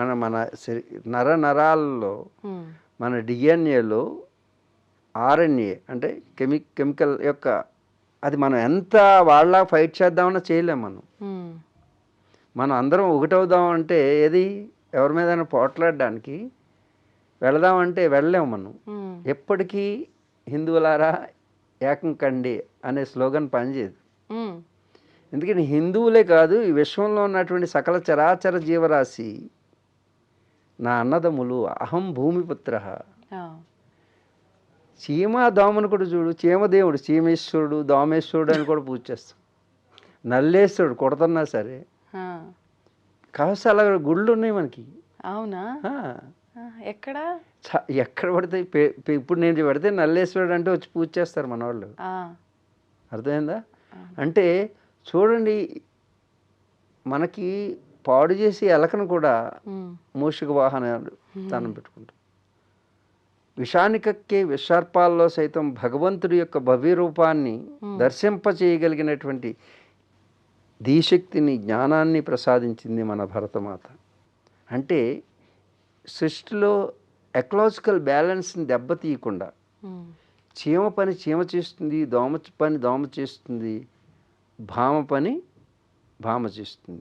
మన మన నర నరాల్లో మన డిఎన్ఏలో ఆర్ఎన్ఏ అంటే కెమి కెమికల్ యొక్క అది మనం ఎంత వాళ్ళ ఫైట్ చేద్దామన్నా చేయలేం మనం. మనం అందరం ఒకటవుదాం అంటే ఏది? ఎవరి మీద పోట్లాడడానికి వెళదామంటే వెళ్ళలేము మనం. ఎప్పటికీ హిందువులారా ఏకం కండి అనే స్లోగన్ పనిచేయదు. ఎందుకంటే హిందువులే కాదు ఈ విశ్వంలో ఉన్నటువంటి సకల చరాచర జీవరాశి నా అన్నదమ్ములు అహం భూమిపుత్ర. చీమ దోమను కూడా చూడు చీమదేవుడు చీమేశ్వరుడు దోమేశ్వరుడు అని కూడా పూజ చేస్తాం. నల్లేశ్వరుడు కొడుతున్నా సరే. కాస్త అలా గుళ్ళు ఉన్నాయి మనకి. అవునా? ఎక్కడ? ఎక్కడ పడితే ఇప్పుడు నేను పెడితే నల్లేశ్వరుడు అంటే వచ్చి పూజ చేస్తారు మన వాళ్ళు అర్థమైందా? అంటే చూడండి మనకి పాడు చేసి ఎలకను కూడా మూషిక వాహనాలు దానం పెట్టుకుంటాం. విషానికక్కే విషార్పాల్లో సైతం భగవంతుడి యొక్క భవ్య రూపాన్ని దర్శింపచేయగలిగినటువంటి ధీశక్తిని జ్ఞానాన్ని ప్రసాదించింది మన భరతమాత. అంటే సృష్టిలో ఎకలాజికల్ బ్యాలెన్స్ని దెబ్బతీయకుండా చీమ పని చీమ చేస్తుంది దోమ పని దోమ చేస్తుంది భామ పని భామ చేస్తుంది.